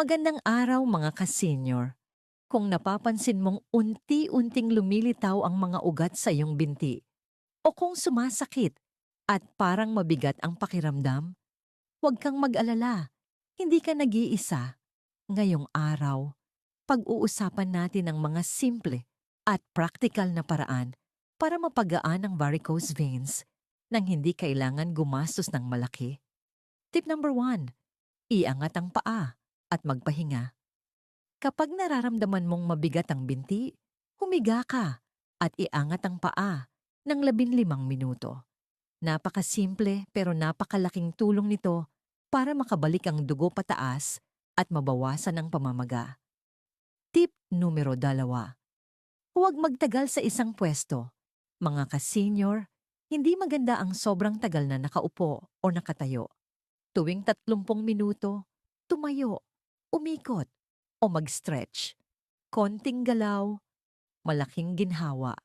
Magandang araw mga ka-senior. Kung napapansin mong unti-unting lumilitaw ang mga ugat sa iyong binti, o kung sumasakit at parang mabigat ang pakiramdam, huwag kang mag-alala. Hindi ka nag-iisa. Ngayong araw, pag-uusapan natin ang mga simple at practical na paraan para mapagaan ang varicose veins nang hindi kailangan gumastos ng malaki. Tip number one, iangat ang paa at magpahinga. Kapag nararamdaman mong mabigat ang binti, humiga ka at iangat ang paa ng labinlimang minuto. Napakasimple pero napakalaking tulong nito para makabalik ang dugo pataas at mabawasan ang pamamaga. Tip numero dalawa. Huwag magtagal sa isang pwesto. Mga ka-senior, hindi maganda ang sobrang tagal na nakaupo o nakatayo. Tuwing 30 minuto, tumayo, umikot, o mag-stretch. Konting galaw, malaking ginhawa.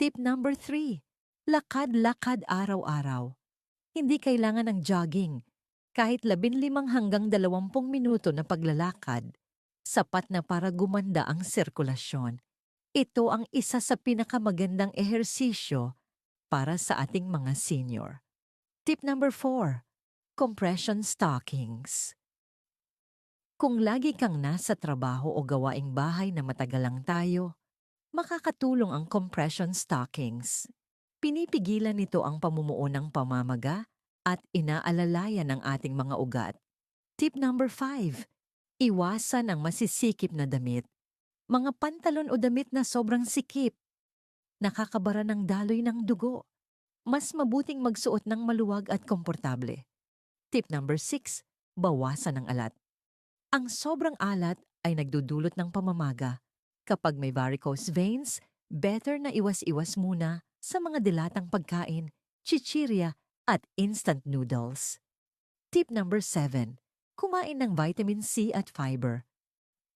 Tip number 3. Lakad-lakad araw-araw. Hindi kailangan ng jogging. Kahit 15 hanggang 20 minuto na paglalakad, sapat na para gumanda ang sirkulasyon. Ito ang isa sa pinakamagandang ehersisyo para sa ating mga senior. Tip number 4. Compression stockings. Kung lagi kang nasa trabaho o gawaing bahay na matagal lang tayo, makakatulong ang compression stockings. Pinipigilan nito ang pamumuo ng pamamaga at inaalalayan ng ating mga ugat. Tip number 5. Iwasan ang masisikip na damit. Mga pantalon o damit na sobrang sikip. Nakakabara ng daloy ng dugo. Mas mabuting magsuot ng maluwag at komportable. Tip number 6. Bawasan ang alat. Ang sobrang alat ay nagdudulot ng pamamaga. Kapag may varicose veins, better na iwas-iwas muna sa mga dilatang pagkain, chichirya at instant noodles. Tip number 7. Kumain ng vitamin C at fiber.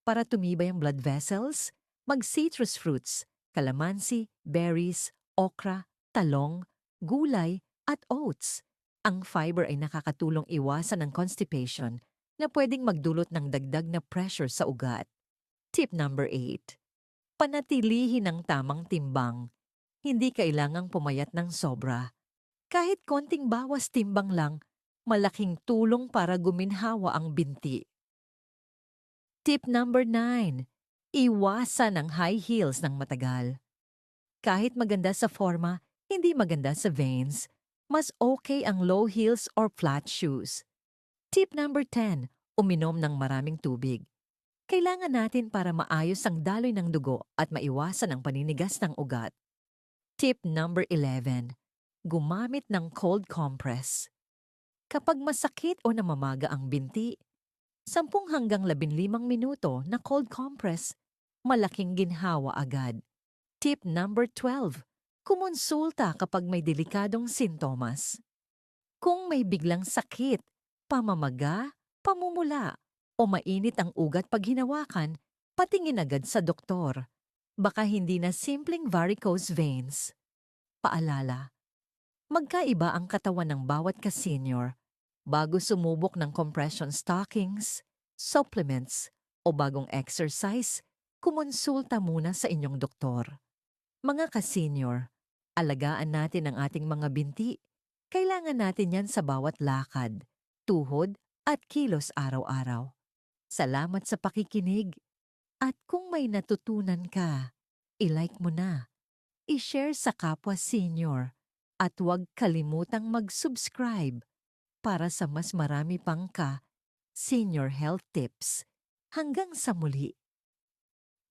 Para tumibay ang blood vessels, mag-citrus fruits, calamansi, berries, okra, talong, gulay, at oats. Ang fiber ay nakakatulong iwasan ang constipation na pwedeng magdulot ng dagdag na pressure sa ugat. Tip number 8. Panatilihin ang tamang timbang. Hindi kailangang pumayat ng sobra. Kahit konting bawas timbang lang, malaking tulong para guminhawa ang binti. Tip number 9. Iwasan ang high heels ng matagal. Kahit maganda sa forma, hindi maganda sa veins, mas okay ang low heels or flat shoes. Tip number 10. Uminom ng maraming tubig. Kailangan natin para maayos ang daloy ng dugo at maiwasan ang paninigas ng ugat. Tip number 11. Gumamit ng cold compress. Kapag masakit o namamaga ang binti, 10 hanggang 15 minuto na cold compress, malaking ginhawa agad. Tip number 12. Kumonsulta kapag may delikadong sintomas. Kung may biglang sakit, pamamaga, pamumula, o mainit ang ugat pag hinawakan, patingin agad sa doktor. Baka hindi na simpleng varicose veins. Paalala, magkaiba ang katawan ng bawat ka-senior bago sumubok ng compression stockings, supplements, o bagong exercise, kumonsulta muna sa inyong doktor. Mga ka-senior, alagaan natin ang ating mga binti. Kailangan natin yan sa bawat lakad tuhod at kilos araw-araw. Salamat sa pakikinig. At kung may natutunan ka, ilike mo na, i-share sa kapwa senior, at huwag kalimutang mag-subscribe para sa mas marami pang ka senior health tips. Hanggang sa muli.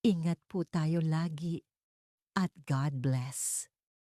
Ingat po tayo lagi at God bless.